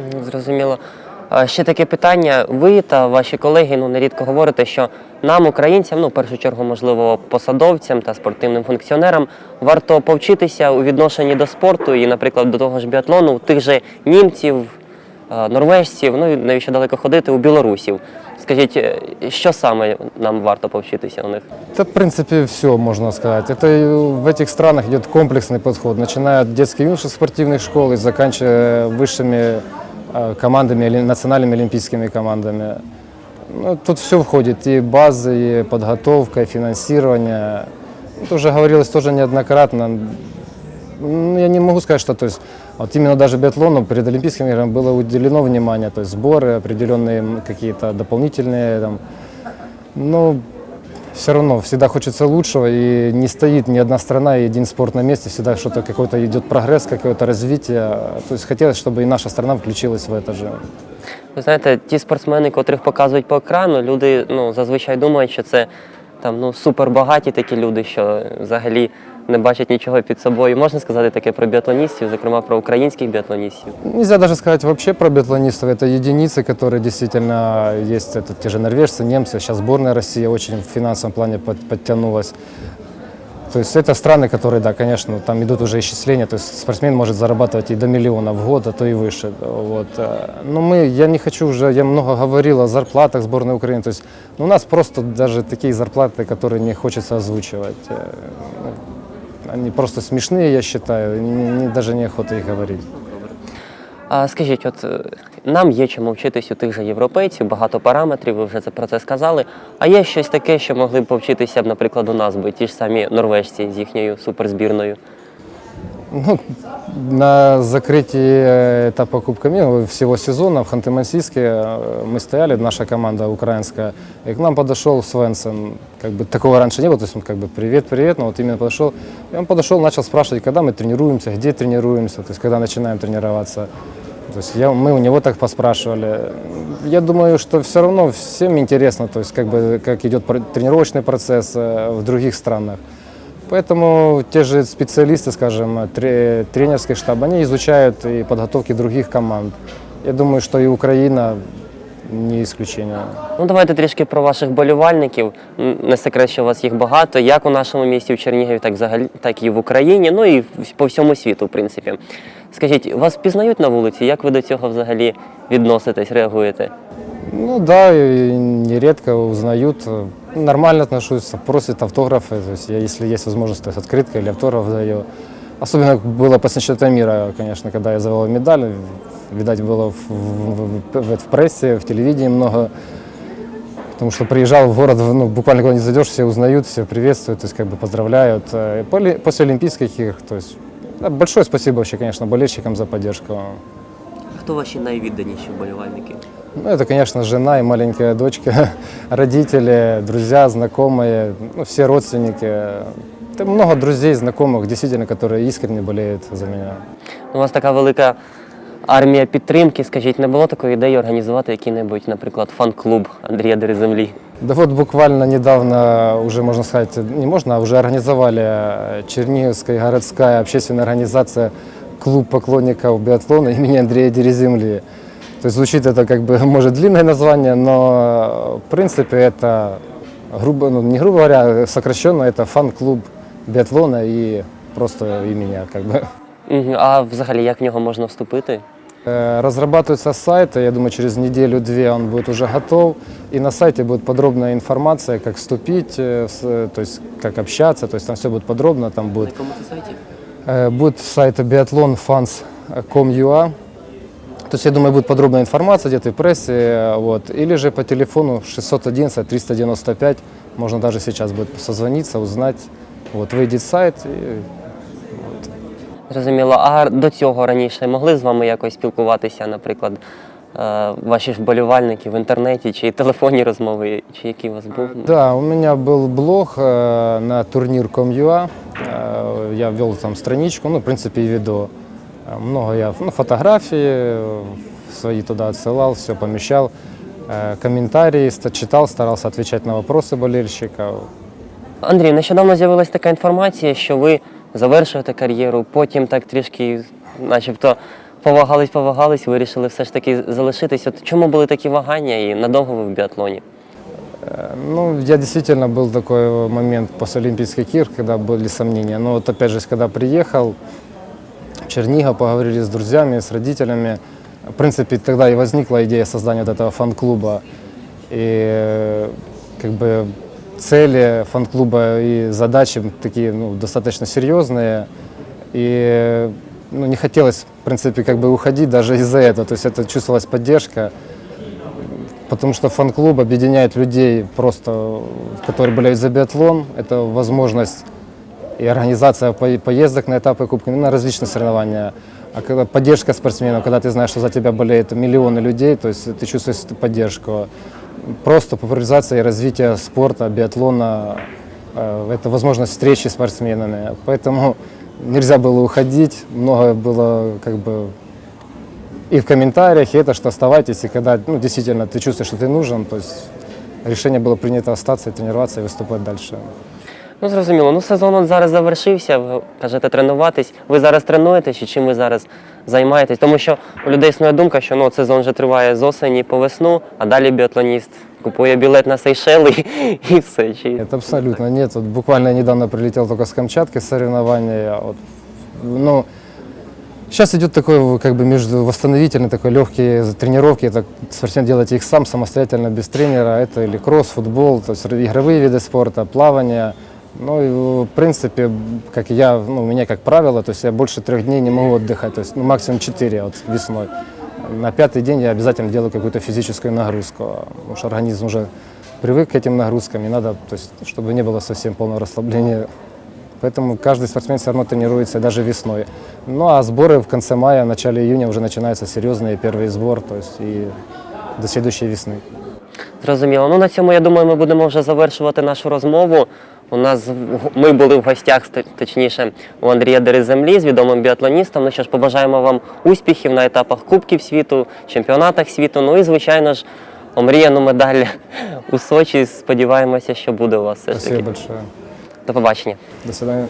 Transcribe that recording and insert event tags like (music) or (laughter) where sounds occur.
М, Зрозуміло. А Ще таке питання. Ви та ваші колеги ну, нерідко говорите, що нам, українцям, ну, в першу чергу, можливо, посадовцям та спортивним функціонерам, варто повчитися у відношенні до спорту і, наприклад, до того ж біатлону, у тих же німців, е, норвежців, ну і навіщо далеко ходити, у білорусів. Скажіть, е, що саме нам варто повчитися у них? Это, в принципе, все, можно сказать. Это и в этих странах идет комплексный подход, начиная от детско-юношеских спортивных школ и заканчивая высшими э, командами, или национальными олимпийскими командами. Ну, тут все входит, и базы, и подготовка, и финансирование. Это уже говорилось тоже неоднократно. Ну, я не могу сказать, что то есть, вот именно даже биатлону перед Олимпийскими играми было уделено внимание, то есть сборы, определенные м, какие-то дополнительные там, ну, все равно всегда хочется лучшего, и не стоит ни одна страна и один спорт на месте, всегда что-то какой-то идет прогресс, какое-то развитие. То есть хотелось, чтобы и наша страна включилась в это же. Ви знаєте, ті спортсмени, котрих показують по екрану, люди ну, зазвичай думають, що це там, ну, супербагаті такі люди, що взагалі не бачать нічого під собою. Можна сказати таке про біатлоністів, зокрема про українських біатлоністів. Нельзя даже сказать вообще про биатлонистов. Это единицы, которые действительно есть. Это те же норвежцы, немцы. Сейчас сборная России очень в финансовом плане под- подтянулась. То есть это страны, которые, да, конечно, там идут уже исчисления. То есть спортсмен может зарабатывать и до миллиона в год, а то и выше. Вот. э, Но мы, я не хочу уже, я много говорил о зарплатах сборной Украины. То есть ну, у нас просто даже такие зарплаты, которые не хочется озвучивать. Они просто смешные, я считаю, и даже неохота их говорить. А скажіть, от е, нам є чому вчитись у тих же європейців, багато параметрів, ви вже про це сказали. А є щось таке, що могли б повчитися наприклад, у нас би ті ж самі норвежці з їхньою суперзбірною. Ну, на закрытии э, этапа Кубка мира всего сезона в Ханты-Мансийске э, мы стояли, наша команда украинская, и к нам подошел Свенсон. Как бы такого раньше не было, то есть он как бы привет, привет, но вот именно подошел. И он подошел, начал спрашивать, когда мы тренируемся, где тренируемся, то есть когда начинаем тренироваться. То есть я, мы у него так поспрашивали. Я думаю, что все равно всем интересно, то есть как бы как идет тренировочный процесс э, в других странах. Поэтому те же специалисты, скажем, тре- тренерский штаб, они изучают и подготовки других команд. Я думаю, что и Украина не исключение. Ну, давайте трішки про ваших болівальників. Не секрет, що у вас їх багато, як у нашому місті в Чернігові, так взагалі, так і в Україні, ну і по всьому світу, в принципі. Скажіть, вас пізнають на вулиці? Як ви до цього взагалі відноситесь, реагуєте? Ну да, и нередко узнают. Э, Нормально отношусь, просят автографы. То есть я, если есть возможность, то есть открытка или автограф даю. Особенно было после чемпионата мира, конечно, когда я завоевал медаль. Видать, было в, в- в- в прессе, в телевидении много. Потому что приезжал в город, ну, буквально куда не зайдешь, все узнают, все приветствуют, то есть как бы поздравляют. Э, и поли- После Олимпийских игр, то есть да, большое спасибо вообще, конечно, болельщикам за поддержку. Хто ваші найвідданіші вболівальники? Ну, это, конечно, жена и маленькая дочка, (laughs) родители, друзья, знакомые, ну, все родственники. Это много друзей, знакомых, действительно, которые искренне болеют за меня. У вас така велика армія підтримки. Скажіть, не було такої ідеї організувати який-небудь, наприклад, фан-клуб Андрія Дереземлі? Да вот буквально недавно, уже можно сказать, не можно, а уже организовали э, Черниговская городская общественная организация «Клуб поклонников биатлона» имени Андрея Дереземли. То есть звучит это как бы, (laughs) может, длинное название, но э, в принципе это, грубо, ну, не грубо говоря, сокращенно, это фан-клуб биатлона и просто имени как бы. Мгм. А взагалі як в нього можна вступити? Э, Разрабатывается сайт, и я думаю, через неделю-две он будет уже готов. И на сайте будет подробная информация, как вступить, э, с- то есть как общаться, то есть там все будет подробно, там будет, якому це сайті? э, будет сайт biathlonfans.com.ua. То есть, я думаю, будет подробная информация где-то в прессе, э, вот. или же по телефону 611-395, можно даже сейчас будет созвониться, узнать, вот, выйдет сайт, и Зрозуміло. А до цього раніше могли з вами якось спілкуватися, наприклад, е, ваші ж вболівальники в інтернеті, чи телефонні розмови, чи який у вас був? Да, у меня был блог э, на турнир.com.ua. Э, я вел там страничку, ну, в принципе, и веду. Э, Много я ну, фотографии э, свои туда отсылал, все помещал. Э, комментарии ста- читал, старался отвечать на вопросы болельщиков. Андрій, нещодавно з'явилася така інформація, що ви завершуєте кар'єру, потім так трішки, начебто, повагались, повагались, вирішили все ж таки залишитись. От чому були такі вагання і надовго ви в біатлоні? Ну, я действительно был такой момент после Олимпийских игр, когда были сомнения. Но вот опять же, когда приехал В Чернигов, поговорили с друзьями, с родителями. В принципе, тогда и возникла идея создания вот этого фан-клуба. И как бы цели фан-клуба и задачи такие ну, достаточно серьезные. И ну, не хотелось, в принципе, как бы уходить даже из-за этого. То есть это чувствовалась поддержка. Потому что фан-клуб объединяет людей просто, которые болеют за биатлон. Это возможность и организация по- поездок на этапы Кубка, на различные соревнования. А поддержка спортсменов, когда ты знаешь, что за тебя болеют миллионы людей, то есть ты чувствуешь поддержку. Просто популяризация и развитие спорта, биатлона, э, это возможность встречи с спортсменами. Поэтому нельзя было уходить, много было как бы и в комментариях, и это, что оставайтесь, и когда ну, действительно ты чувствуешь, что ты нужен, то есть решение было принято остаться тренироваться, и выступать дальше. Ну зрозуміло. Ну сезон от зараз завершився. Ви кажете тренуватись. Ви зараз тренуєтесь чи чим ви зараз займаєтесь? Тому що у людей існує думка, що ну от сезон вже триває з осені по весну, а далі біатлоніст купує білет на Сейшели і (laughs) все. Чи Это абсолютно нет. Вот буквально недавно прилетел только с Камчатки с соревнования. Вот, ну, сейчас идет такой как бы между восстановительный такой легкие тренировки. Это спортсмен делает их сам самостоятельно без тренера. Это или кросс, футбол, то есть игровые виды спорта, плавание. Ну и в принципе, как я, ну, у меня как правило, то есть я больше трех дней не могу отдыхать, то есть ну, максимум четыре вот весной. На пятый день я обязательно делаю какую-то физическую нагрузку, потому что организм уже привык к этим нагрузкам, и надо, то есть, чтобы не было совсем полного расслабления. Поэтому каждый спортсмен все равно тренируется даже весной. Ну а сборы в конце мая, начале июня уже начинаются серьезные первый сбор, то есть и до следующей весны. Зрозуміло. Ну на цьому я думаю, ми будемо вже завершувати нашу розмову. У нас ми були в гостях, точніше, у Андрія Дереземлі з відомим біатлоністом. Ну що ж, побажаємо вам успіхів на етапах Кубків світу, чемпіонатах світу. Ну і звичайно ж, омріяну медаль у Сочі. Сподіваємося, що буде у вас все ж Спасибо таки. большое. До побачення. До свидания.